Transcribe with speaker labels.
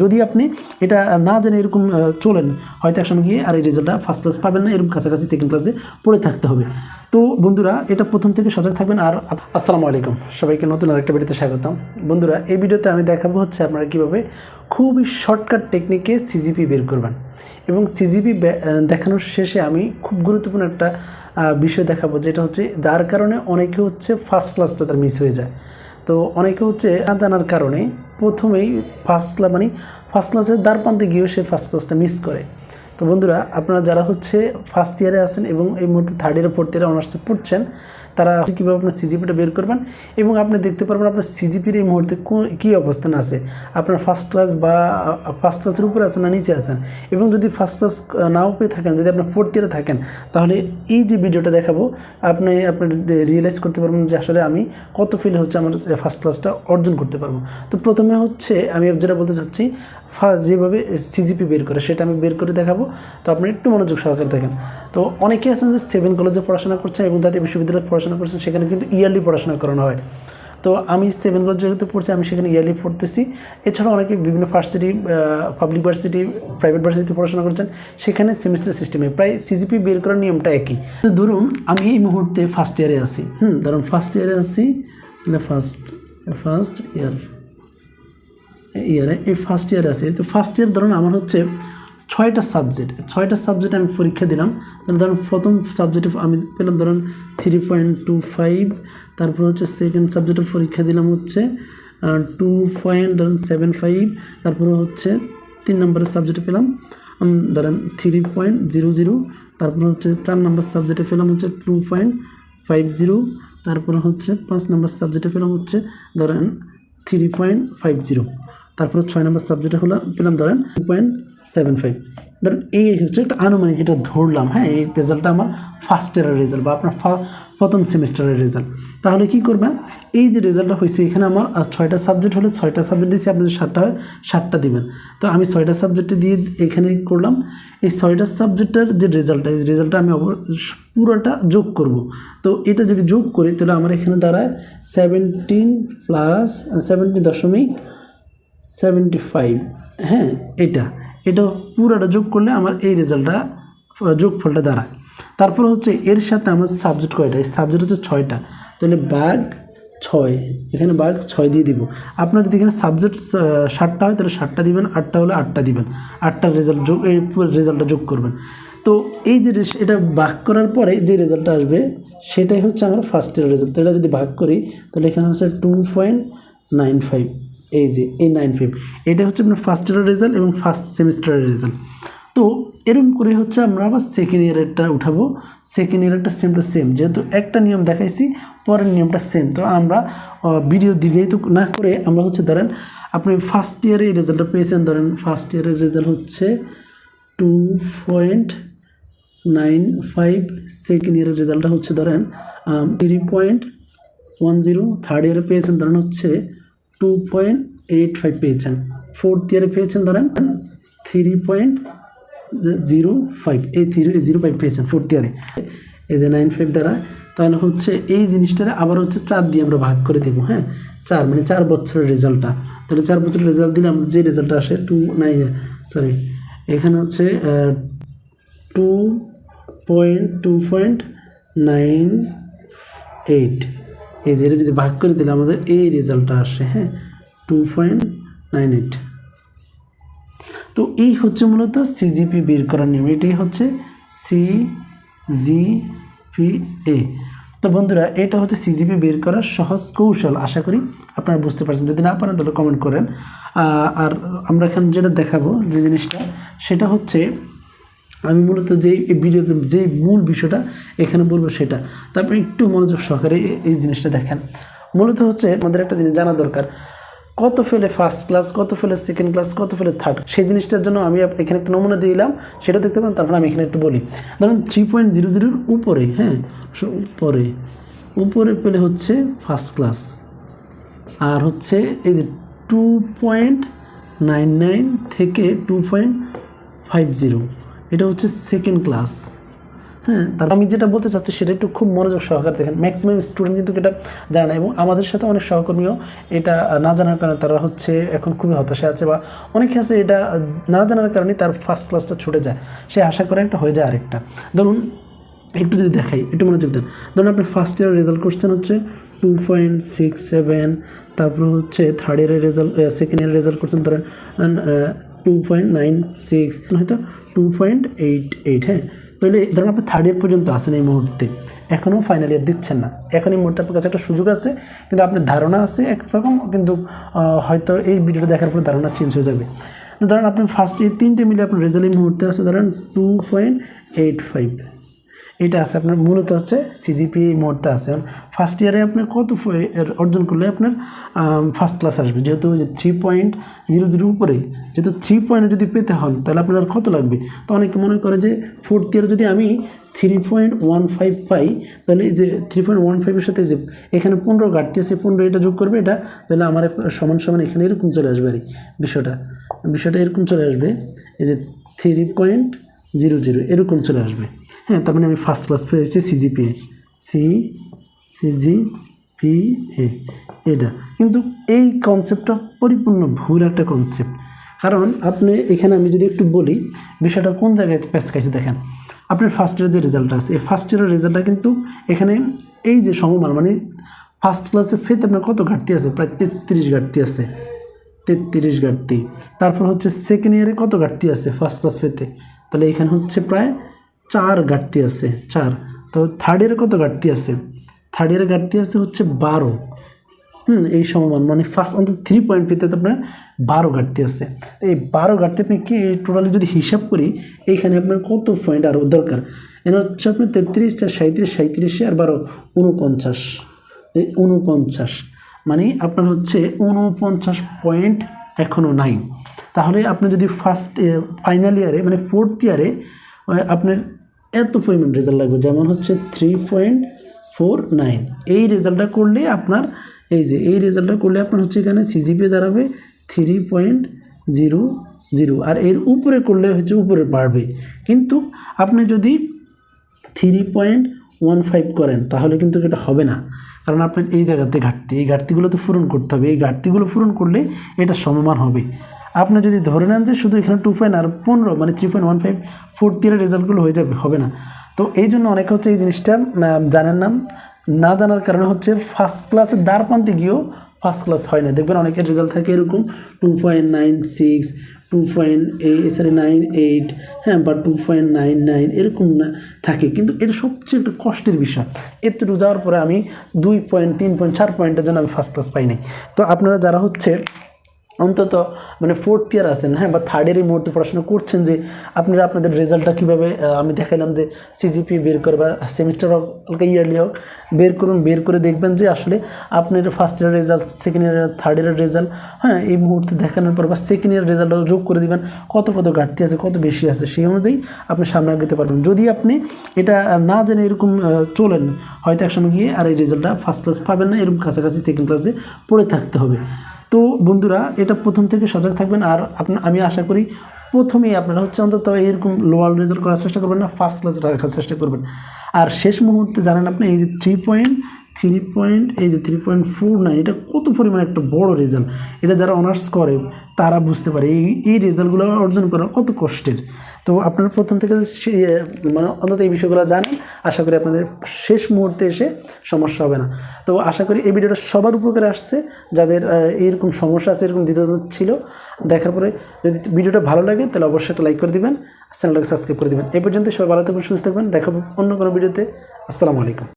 Speaker 1: যদি আপনি এটা না জেনে এরকম চলেন, হয়তো একসময় গিয়ে আর এই রেজাল্টটা ফার্স্ট ক্লাস পাবেন না, এরকম কাছাকাছি সেকেন্ড ক্লাসে পড়ে থাকতে হবে। তো বন্ধুরা, এটা প্রথম থেকে সজাগ থাকবেন। আর আসসালামু আলাইকুম। সবাইকে নতুন আরেকটা ভিডিওতে স্বাগতম। বন্ধুরা, এই ভিডিওতে আমি দেখাবো হচ্ছে আপনারা কীভাবে খুবই শর্টকাট টেকনিকে সিজিপি বের করবেন। এবং সিজিপি দেখানোর শেষে আমি খুব গুরুত্বপূর্ণ একটা বিষয় দেখাবো, যেটা হচ্ছে, যার কারণে অনেকে হচ্ছে ফার্স্ট ক্লাসটা তার মিস হয়ে যায়। তো অনেকে হচ্ছে না জানার কারণে প্রথমেই ফার্স্ট ক্লাস মানে ফার্স্ট ক্লাসের দ্বার প্রান্তে গিয়েও সে ফার্স্ট ক্লাসটা মিস করে। তো বন্ধুরা, আপনারা যারা হচ্ছে ফার্স্ট ইয়ারে আছেন এবং এই মুহূর্তে থার্ড ইয়ারে ফোর্থ ইয়ারে অনার্সে পড়ছেন, তারা কীভাবে আপনার সিজিপিটা বের করবেন এবং আপনি দেখতে পারবেন আপনার সিজিপির এই মুহূর্তে কী অবস্থান আছে। আপনার ফার্স্ট ক্লাস বা ফার্স্ট ক্লাসের উপরে আছেন না নিচে আছেন? এবং যদি ফার্স্ট ক্লাস নাও পেয়ে থাকেন, যদি আপনার ফোর্থ ইয়ারে থাকেন, তাহলে এই যে ভিডিওটা দেখাবো, আপনি আপনি রিয়েলাইজ করতে পারবেন যে আসলে আমি কত ফিল হচ্ছে আমার ফার্স্ট ক্লাসটা অর্জন করতে পারব। তো প্রথমে হচ্ছে আমি যেটা বলতে চাচ্ছি ফার্স্ট যেভাবে সিজিপি বের করে, সেটা আমি বের করে দেখাবো। তো আপনি একটু মনোযোগ সহকারে দেখেন। তো অনেকে আছেন যে সেভেন কলেজে পড়াশোনা করছেন এবং জাতীয় বিশ্ববিদ্যালয়ে পড়াশোনা করছেন, সেখানে কিন্তু ইয়ারলি পড়াশোনা করানো হয়। তো আমি সেভেন কলেজ যেহেতু পড়ছি, আমি সেখানে ইয়ারলি পড়তেছি। এছাড়াও অনেকে বিভিন্ন ভার্সিটি পাবলিক ভার্সিটি প্রাইভেট ভার্সিটিতে পড়াশোনা করছেন, সেখানে সেমিস্টার সিস্টেমে প্রায় সিজিপি বের করার নিয়মটা একই। ধরুন, আমি এই মুহূর্তে ফার্স্ট ইয়ারে আছি। হুম, ধরুন ফার্স্ট ইয়ারে আছি ফার্স্ট ফার্স্ট ইয়ার ইয়ারে এই ফার্স্ট ইয়ারে আছে। তো ফার্স্ট ইয়ার ধরুন আমার হচ্ছে ছয়টা সাবজেক্ট ছয়টা সাবজেক্ট আমি পরীক্ষা দিলাম। তাহলে ধরুন প্রথম সাবজেক্টে আমি পেলাম ধরুন থ্রি পয়েন্ট টু ফাইভ তারপর হচ্ছে সেকেন্ড সাবজেক্টে পরীক্ষা দিলাম হচ্ছে টু পয়েন্ট ধরুন সেভেন ফাইভ তারপরে হচ্ছে তিন নম্বরের সাবজেক্টে পেলাম ধরেন থ্রি পয়েন্ট জিরো জিরো তারপর হচ্ছে চার নম্বর সাবজেক্টে পেলাম হচ্ছে টু পয়েন্ট ফাইভ জিরো তারপরে হচ্ছে পাঁচ নম্বর সাবজেক্টে পেলাম হচ্ছে ধরেন থ্রি পয়েন্ট ফাইভ জিরো তারপরে ছয় নম্বর সাবজেক্টে হলো, পেলাম ধরেন টু পয়েন্ট সেভেন ফাইভ ধরেন এই হচ্ছে একটা আনুমানিক এটা ধরলাম হ্যাঁ এই রেজাল্টটা আমার ফার্স্ট ইয়ারের রেজাল্ট বা আপনার প্রথম সেমিস্টারের রেজাল্ট তাহলে কি করবেন? এই যে রেজাল্টটা হয়েছে, এখানে আমার ছয়টা সাবজেক্ট হলে ছয়টা সাবজেক্ট দিয়েছি আপনি সাতটা হয় সাতটা দিবেন। তো আমি ছয়টা সাবজেক্টে দিয়ে এখানে করলাম, এই ছয়টা সাবজেক্টের যে রেজাল্টটা এই রেজাল্টটা আমি পুরোটা যোগ করব। তো এটা যদি যোগ করি, তাহলে আমার এখানে দাঁড়ায় সেভেন্টিন প্লাস সেভেন্টিন দশমিক সেভেন্টি ফাইভ হ্যাঁ এটা। এটা পুরোটা যোগ করলে আমার এই রেজাল্টটা যোগফলটা দাঁড়ায়। তারপর হচ্ছে এর সাথে আমার সাবজেক্ট কয়টা? এই সাবজেক্ট হচ্ছে ছয়টা। তাহলে বাঘ ছয়। এখানে বাঘ ছয় দিয়ে দিব। আপনার যদি এখানে সাবজেক্ট ষাটটা হয়, তাহলে ষাটটা দিবেন, আটটা হলে আটটা দিবেন। আটটার রেজাল্ট যোগ, এই পুরো রেজাল্টটা যোগ করবেন। তো এই যে এটা ভাগ করার পরে যে রেজাল্টটা আসবে, সেটাই হচ্ছে আমার ফার্স্ট ইয়ার রেজাল্ট এটা যদি ভাগ করি, তাহলে এখানে হচ্ছে টু পয়েন্ট নাইন ফাইভ এই যে এই নাইন ফাইভ এটা হচ্ছে আপনার ফার্স্ট ইয়ারের রেজাল্ট এবং ফার্স্ট সেমিস্টারের রেজাল্ট তো এরকম করে হচ্ছে আমরা আবার সেকেন্ড ইয়ারেরটা উঠাবো। সেকেন্ড ইয়ারেরটা সেম টু সেম যেহেতু একটা নিয়ম দেখাইছি, পরের নিয়মটা সেম তো আমরা ভিডিও দীর্ঘায়িত না করে আমরা হচ্ছে ধরেন, আপনি ফার্স্ট ইয়ারে এই রেজাল্টটা পেয়েছেন, ধরেন ফার্স্ট ইয়ারের রেজাল্ট হচ্ছে two point nine five second ইয়ারের রেজাল্টটা হচ্ছে ধরেন three point one zero third ইয়ারে পেয়েছেন, ধরেন হচ্ছে টু পয়েন্ট এইট ফাইভ পেয়েছেন। ফোর্থ ইয়ারে পেয়েছেন, ধরেন থ্রি পয়েন্ট জিরো ফাইভ এই থ্রি জিরো ফাইভ পেয়েছেন ফোর্থ ইয়ারে এই যে নাইন ফাইভ দ্বারা, তাহলে হচ্ছে এই জিনিসটারে আবার হচ্ছে চার দিয়ে আমরা ভাগ করে দেবো হ্যাঁ? চার মানে চার বছরের রেজাল্টটা তাহলে চার বছরের রেজাল্ট দিলে আমাদের যে রেজাল্টটা আসে টু নাইন সরি এখানে হচ্ছে two point two point nine eight এই যে যদি ভাগ করে দিলে আমাদের এই রেজাল্টটা আসে হ্যাঁ? টু পয়েন্ট নাইন এইট তো এই হচ্ছে মূলত সিজিপি বের করার নিয়ম। এটাই হচ্ছে এ তো বন্ধুরা, এটা হচ্ছে সিজিপি বের করার সহজ কৌশল। আশা করি আপনারা বুঝতে পারছেন। যদি না পারেন, তাহলে কমেন্ট করেন। আর আমরা এখন যেটা দেখাবো যে জিনিসটা, সেটা হচ্ছে আমি মূলত যে এই ভিডিওতে যে মূল বিষয়টা এখানে বলব সেটা। তারপর একটু মনোযোগ সহকারে এই জিনিসটা দেখেন। মূলত হচ্ছে আমাদের একটা জিনিস জানা দরকার। কত ফেলে ফার্স্ট ক্লাস কত ফেলে সেকেন্ড ক্লাস কত ফেলে থার্ড সেই জিনিসটার জন্য আমি এখানে একটা নমুনা দিলাম সেটা দেখতে পারেন, তারপর আমি এখানে একটু বলি। ধরুন থ্রি পয়েন্ট জিরো জিরোর উপরে হ্যাঁ উপরে উপরে পেলে হচ্ছে ফার্স্ট ক্লাস আর হচ্ছে এই যে টু পয়েন্ট নাইন নাইন থেকে টু পয়েন্ট ফাইভ জিরো এটা হচ্ছে সেকেন্ড ক্লাস হ্যাঁ তার আমি যেটা বলতে চাচ্ছি সেটা একটু খুব মনোযোগ সহকারে দেখেন। ম্যাক্সিমাম স্টুডেন্ট কিন্তু এটা জানে না এবং আমাদের সাথে অনেক সহকর্মীও এটা না জানার কারণে তারা হচ্ছে এখন খুবই হতাশা আছে বা অনেকে আছে এটা না জানার কারণে তার ফার্স্ট ক্লাসটা ছুটে যায়। সে আশা করে একটা হয়ে যায় আরেকটা। ধরুন, একটু যদি দেখাই, একটু মনোযোগ দেন। ধরুন আপনি ফার্স্ট ইয়ার রেজাল্ট করছেন হচ্ছে টু পয়েন্ট সিক্স সেভেন তারপর হচ্ছে থার্ড ইয়ারের রেজাল্ট সেকেন্ড ইয়ারের রেজাল্ট করছেন ধরেন পয়েন্ট নাইন সিক্স হয়তো টু পয়েন্ট এইট এইট হ্যাঁ? তাহলে ধরুন আপনি থার্ড ইয়ার পর্যন্ত আসেন এই মুহূর্তে, এখনও ফাইনাল ইয়ার দিচ্ছেন না। এখন এই মুহূর্তে আপনার কাছে একটা সুযোগ আছে, কিন্তু আপনার ধারণা আছে একরকম, কিন্তু হয়তো এই ভিডিওটা দেখার পর ধারণা চেঞ্জ হয়ে যাবে। তো ধরেন আপনি ফার্স্ট এই তিনটে মিলে আপনার রেজাল্ট এই মুহূর্তে আছে, ধরেন টু পয়েন্ট এইট ফাইভ এটা আছে আপনার, মূলত হচ্ছে সিজিপি মুহূর্তে আছে। ফার্স্ট ইয়ারে আপনি কত অর্জন করলে আপনার ফার্স্ট ক্লাস আসবে? যেহেতু থ্রি পয়েন্ট জিরো জিরো উপরে, যেহেতু থ্রি পয়েন্ট যদি পেতে হন, তাহলে আপনার কত লাগবে? তো অনেকে মনে করে যে ফোর্থ ইয়ারে যদি আমি থ্রি পয়েন্ট ওয়ান ফাইভ পাই, তাহলে এই যে থ্রি পয়েন্ট ওয়ান ফাইভের সাথে যে এখানে পনেরো ঘাটতি আছে, পনেরো এটা যোগ করবে এটা, তাহলে আমার সমান সমান এখানে এরকম চলে আসবে আর কি বিষয়টা। বিষয়টা এরকম চলে আসবে, এই যে থ্রি পয়েন্ট জিরো জিরো, এরকম চলে আসবে। হ্যাঁ তার মানে আমি ফার্স্ট ক্লাস পেয়েছি সিজিপিএ সি সিজিপিএ এটা। কিন্তু এই কনসেপ্টটা পরিপূর্ণ ভুল একটা কনসেপ্ট কারণ আপনি, এখানে আমি যদি একটু বলি, বিষয়টা কোন জায়গায় প্যাচ খাইছে দেখেন। আপনার ফার্স্ট ইয়ারের যে রেজাল্টটা আছে, এই ফার্স্ট ইয়ারের রেজাল্টটা কিন্তু এখানে এই যে সমমান মানে ফার্স্ট ক্লাসে ফেতে আপনার কত ঘাটতি আছে? প্রায় তেত্রিশ ঘাটতি আছে। তেত্রিশ ঘাটতি। তারপর হচ্ছে সেকেন্ড ইয়ারে কত ঘাটতি আছে? ফার্স্ট ক্লাস পেতে তাহলে এখানে হচ্ছে প্রায় চার ঘাটতি আছে, চার। তো থার্ড ইয়ারে কত ঘাটতি আছে? থার্ড ইয়ারে ঘাটতি আছে হচ্ছে বারো। হুম, এই সমমান মানে ফার্স্ট অন্তত থ্রি পয়েন্ট পেতে আপনার বারো ঘাটতি আছে। এই বারো ঘাটতি আপনি কি টোটালি যদি হিসাব করি, এইখানে আপনার কত পয়েন্ট আরও দরকার? এখানে হচ্ছে আপনার তেত্রিশ, চার সাঁত্রিশ সাঁত্রিশে আর বারো উনপঞ্চাশ এই উনপঞ্চাশ মানে আপনার হচ্ছে উনপঞ্চাশ পয়েন্ট এখনও নাই। তাহলে আপনি যদি ফার্স্ট ফাইনাল ইয়ারে মানে ফোর্থ ইয়ারে আপনার এত পরিমাণ রেজাল্ট লাগবে। যেমন হচ্ছে থ্রি পয়েন্ট ফোর নাইন এই রেজাল্টটা করলে আপনার, এই যে, এই রেজাল্টটা করলে আপনার হচ্ছে এখানে সিজিপি দাঁড়াবে থ্রি পয়েন্ট জিরো জিরো আর এর উপরে করলে হচ্ছে উপরে বাড়বে। কিন্তু আপনি যদি থ্রি পয়েন্ট ওয়ান ফাইভ করেন, তাহলে কিন্তু এটা হবে না। কারণ আপনার এই জায়গাতে ঘাটতি, এই ঘাটতিগুলো তো পূরণ করতে হবে। এই ঘাটতিগুলো পূরণ করলে এটা সমমান হবে। আপনি যদি ধরে নেন যে শুধু এখানে টু পয়েন্ট আর পনেরো মানে three point one five fourth ইয়ারের রেজাল্টগুলো হয়ে যাবে, হবে না। তো এই জন্য অনেকে হচ্ছে এই জিনিসটা জানেন না। না জানার কারণে হচ্ছে ফার্স্ট ক্লাসের দ্বার প্রান্তে গিয়েও ফার্স্ট ক্লাস হয় না। দেখবেন অনেকের রেজাল্ট থাকে এরকম two point nine six two point sorry nine eight হ্যাঁ বা টু পয়েন্ট নাইন নাইন এরকম না, থাকে। কিন্তু এটা সবচেয়ে একটা কষ্টের বিষয়। এতটুকু যাওয়ার পরে আমি দুই পয়েন্ট তিন পয়েন্ট চার পয়েন্টের জন্য আমি ফার্স্ট ক্লাস পাই নাই। তো আপনারা যারা হচ্ছে অন্তত মানে ফোর্থ ইয়ার আছেন হ্যাঁ? বা থার্ড ইয়ার এই মুহূর্তে পড়াশোনা করছেন যে আপনারা আপনাদের রেজাল্টটা কীভাবে আমি দেখাইলাম যে সিজিপি বের করে বা সেমিস্টার হোক হালকা ইয়ারলি হোক, বের করুন, বের করে দেখবেন যে আসলে আপনার first year result second year third ইয়ারের রেজাল্ট হ্যাঁ? এই মুহূর্তে দেখানোর পর বা সেকেন্ড ইয়ার রেজাল্টও যোগ করে দিবেন, কত কত ঘাটতি আছে, কত বেশি আছে, সেই অনুযায়ী আপনি সামনে আগাতে পারবেন। যদি আপনি এটা না জেনে এরকম চলেন, হয়তো একসময় গিয়ে আর এই রেজাল্টটা ফার্স্ট ক্লাস পাবেন না, এরকম কাছাকাছি সেকেন্ড ক্লাসে পড়ে থাকতে হবে। তো বন্ধুরা, এটা প্রথম থেকে সজাগ থাকবেন আর আপনার আমি আশা করি প্রথমেই আপনারা হচ্ছে অন্তত এরকম লোয়ার রেজাল্ট করার চেষ্টা করবেন না ফার্স্ট ক্লাস রাখার চেষ্টা করবেন। আর শেষ মুহূর্তে জানেন আপনি এই যে থ্রি পয়েন্ট থ্রি পয়েন্ট এই যে থ্রি পয়েন্ট ফোর নাইন এটা কত পরিমাণ একটা বড় রেজাল্ট এটা যারা অনার্স করে, তারা বুঝতে পারে। এই এই রেজাল্টগুলো অর্জন করা কত কষ্টের। তো আপনারা প্রথম থেকে মানে অন্তত এই বিষয়গুলো জানেন। আশা করি আপনাদের শেষ মুহূর্তে এসে সমস্যা হবে না। তো আশা করি এই ভিডিওটা সবার উপকারে আসছে। যাদের এইরকম সমস্যা আছে, এরকম দ্বিধাদ্বন্দ্ব ছিল, দেখার পরে যদি ভিডিওটা ভালো লাগে, তাহলে অবশ্যই একটা লাইক করে দিবেন চ্যানেলটাকে সাবস্ক্রাইব করে দিবেন। এই পর্যন্ত সবাই ভালো থাকবেন, সুস্থ থাকবেন। দেখাবো অন্য কোনো ভিডিওতে। আসসালামু আলাইকুম।